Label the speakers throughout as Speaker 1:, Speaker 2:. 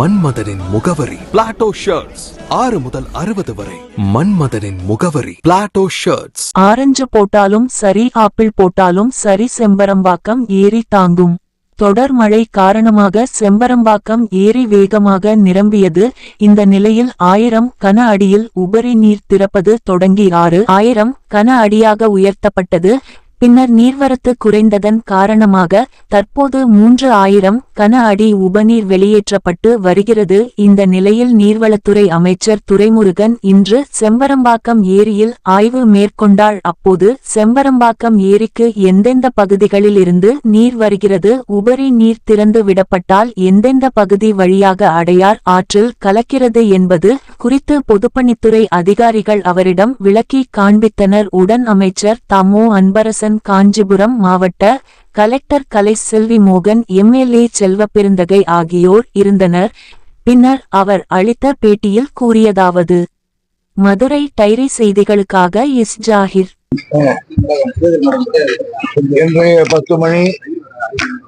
Speaker 1: மன்மதனின் முகவரி. Plato shirts ஆறு முதல் அறுபது வரை. மன்மதனின் முகவரி. பிளாட்டோ ஷர்ட்ஸ்
Speaker 2: ஆரஞ்சு போட்டாலும் சரி ஆப்பிள் போட்டாலும் சரி செம்பரம்பாக்கம் ஏரி தாங்கும். தொடர் மழை காரணமாக செம்பரம்பாக்கம் ஏரி வேகமாக நிரம்பியது. இந்த நிலையில் ஆயிரம் கன அடியில் உபரி நீர் திறப்பது தொடங்கி ஆறு ஆயிரம் கன அடியாக உயர்த்தப்பட்டது. பின்னர் நீர்வரத்து குறைந்ததன் காரணமாக தற்போது மூன்று ஆயிரம் கன அடி உபநீர் வெளியேற்றப்பட்டு வருகிறது. இந்த நிலையில் நீர்வளத்துறை அமைச்சர் துரைமுருகன் இன்று செம்பரம்பாக்கம் ஏரியில் ஆய்வு மேற்கொண்டால் அப்போது செம்பரம்பாக்கம் ஏரிக்கு எந்தெந்த பகுதிகளில் இருந்து நீர் வருகிறது உபரி நீர் திறந்து விடப்பட்டால் எந்தெந்த பகுதி வழியாக அடையார் ஆற்றில் கலக்கிறது என்பது குறித்து பொதுப்பணித்துறை அதிகாரிகள் அவரிடம் விளக்கி காண்பித்தனர். உடன் அமைச்சர் தமோ அன்பரசன் காஞ்சிபுரம் மாவட்ட கலெக்டர் கலை செல்வி மோகன் எம்எல்ஏ செல்வப்பெருந்தகை ஆகியோர் இருந்தனர். பின்னர் அவர் அளித்த பேட்டியில் கூறியதாவது மதுரை டைரி செய்திகளுக்காக எஸ். ஜாகிர்.
Speaker 3: இன்றைய பத்து மணி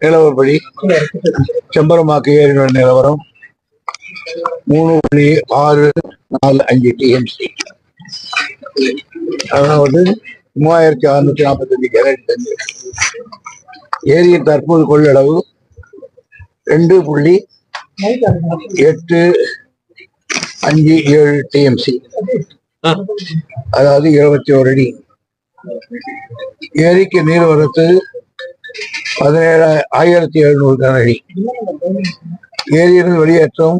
Speaker 3: நிலவரப்படி செம்பரமாக்கு ஏறின நிலவரம் மூணு புள்ளி ஆறு நாலு அஞ்சு டிஎம்சி அதாவது மூவாயிரத்தி அறுநூத்தி நாற்பத்தஞ்சு கேரட் தண்ணி. ஏரியின் தற்போது கொள்ளளவு ரெண்டு புள்ளி எட்டு அஞ்சு ஏழு டிஎம்சி அதாவது இருபத்தி ஒரு அடி. ஏரிக்கு நீர்வரத்து பதினேழு ஆயிரத்தி எழுநூறு கனஅடி ஏரியிலிருந்து வெளியேற்றம்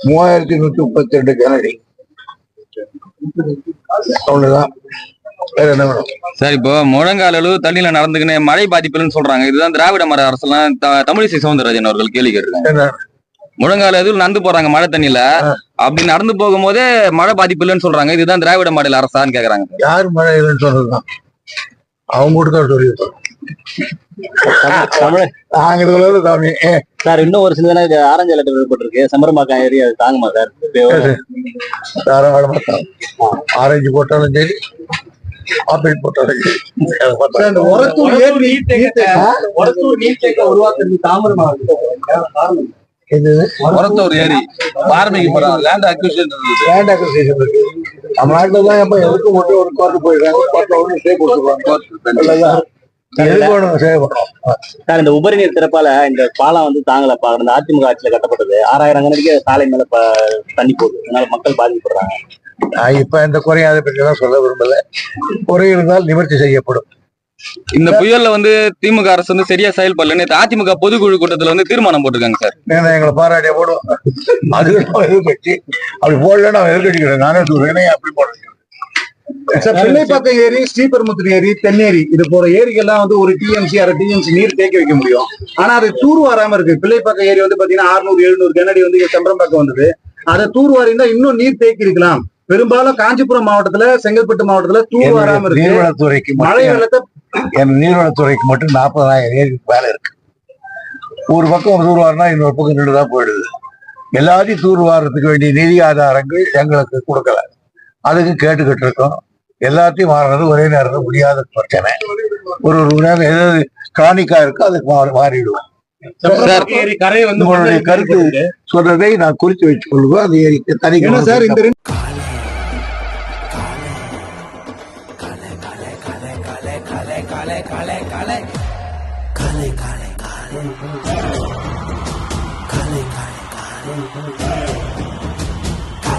Speaker 3: மூவாயிரத்தி நூத்தி முப்பத்தி ரெண்டு கனஅடி அவ்வளவுதான். வேற என்ன வேணும்?
Speaker 4: சார் இப்போ முழங்கால் தண்ணியில நடந்துக்கின்னு மழை பாதிப்புன்னு சொல்றாங்க. இதுதான் திராவிட மர அரசுலாம் தமிழிசை சவுந்தரராஜன் அவர்கள் கேள்வி கேட்டிருக்காங்க. முழங்கால் அளவு நடந்து போறாங்க மழை தண்ணியில? அப்படி நடந்து போகும்போதே மழை பாதிப்பு இல்லைன்னு சொல்றாங்க. இதுதான் திராவிட மாடல் அரசான்னு கேக்குறாங்க.
Speaker 3: யார் மழை இல்லைன்னு சொன்னதுதான் அவங்க கூட ஏ,
Speaker 5: சார் இன்னும் ஒரு சில இது ஆரஞ்சு அலர்ட் விடப்பட்டிருக்கு செம்பரம்பாக்கம் ஏரியா தாங்குமா சார்?
Speaker 3: தாராளமா. ஆரஞ்சு போட்டாலும் சரி ஆப்பிள் பார்த்தா- இது
Speaker 4: உரத்தூர் ஏரி. போறாங்க லேண்ட் அக்விஷன்
Speaker 3: லேண்ட் அக்விசிஷன் இருக்கு நம்ம நாட்டுல தான் எப்ப எதுக்கு மட்டும் ஒரு கோர்ட்டு போயிடுறாங்க. ஒண்ணு ஸ்டே கொடுத்துருவாங்க
Speaker 5: சார் இந்த உபரி நீர் திறப்பால இந்த பாலம் வந்து தாங்கலப்பா இந்த அதிமுக ஆட்சியில கட்டப்பட்டது. ஆறாயிரம் கணக்கு சாலை மேல தண்ணி போகுது. அதனால மக்கள் பாதிக்கப்படுறாங்க.
Speaker 3: நான் இப்ப இந்த குறையை அதை பற்றி தான் சொல்ல விரும்பல. குறை இருந்தால் நிவர்த்தி செய்யப்படும்.
Speaker 4: இந்த புயல்ல வந்து திமுக அரசு வந்து சரியா செயல்படல. நேத்து அதிமுக பொதுக்குழு கூட்டத்துல வந்து தீர்மானம் போட்டிருக்காங்க சார்.
Speaker 3: நீங்க எங்களை பாராட்டிய போடும் அது எதிர்கட்சி அப்படி போடலன்னு அவன் எதிர்கட்சிக்கிறேன் நானே சொல்றேன். அப்படி போடுறேன்
Speaker 6: சார் பிள்ளைப்பாக்கம் ஏரி ஸ்ரீபெரும்புத்தூர் ஏரி தென்னேரி இது போற ஏரிகள்லாம் வந்து ஒரு டிஎம்சி அரை டிஎம்சி நீர் தேக்கி வைக்க முடியும். ஆனா அது தூர் வராம இருக்கு. பிள்ளைப்பாக்கம் ஏரி வந்து பாத்தீங்கன்னா 600 எழுநூறு கனடி வந்து செம்பரம்பாக்கம் வந்தது. அதை தூர் வாரிந்தா இன்னும் நீர் தேக்கி இருக்கலாம். பெரும்பாலும் காஞ்சிபுரம் மாவட்டத்துல செங்கல்பட்டு மாவட்டத்துல தூர் வராம இருக்கு.
Speaker 3: நீர்வளத்துறைக்கு
Speaker 6: மழை வெள்ளத்தை
Speaker 3: என் நீர்வளத்துறைக்கு மட்டும் நாற்பதாயிரம் ஏரிக்கு மேல இருக்கு. ஒரு பக்கம் தூர்வாரினா இன்னொரு பக்கம் நின்று தான் போயிடுது. எல்லாத்தையும் தூர்வாரத்துக்கு வேண்டிய நிதி ஆதாரங்கள் எங்களுக்கு கொடுக்கல. அதுக்கு கேட்டுக்கிட்டு இருக்கோம் எல்லாத்தையும் மாறுறது ஒரே நேரத்தில் முடியாத பிரச்சனை. ஒரு ஒரு நேரம் எதாவது காணிக்கா இருக்கோ அதுக்கு மாறி மாறிடுவோம். உங்களுடைய கருத்து சொல்றதை நான் குறித்து வச்சுக் கொள்வோம் அது ஏரிக்கு தனி
Speaker 6: சார் இந்த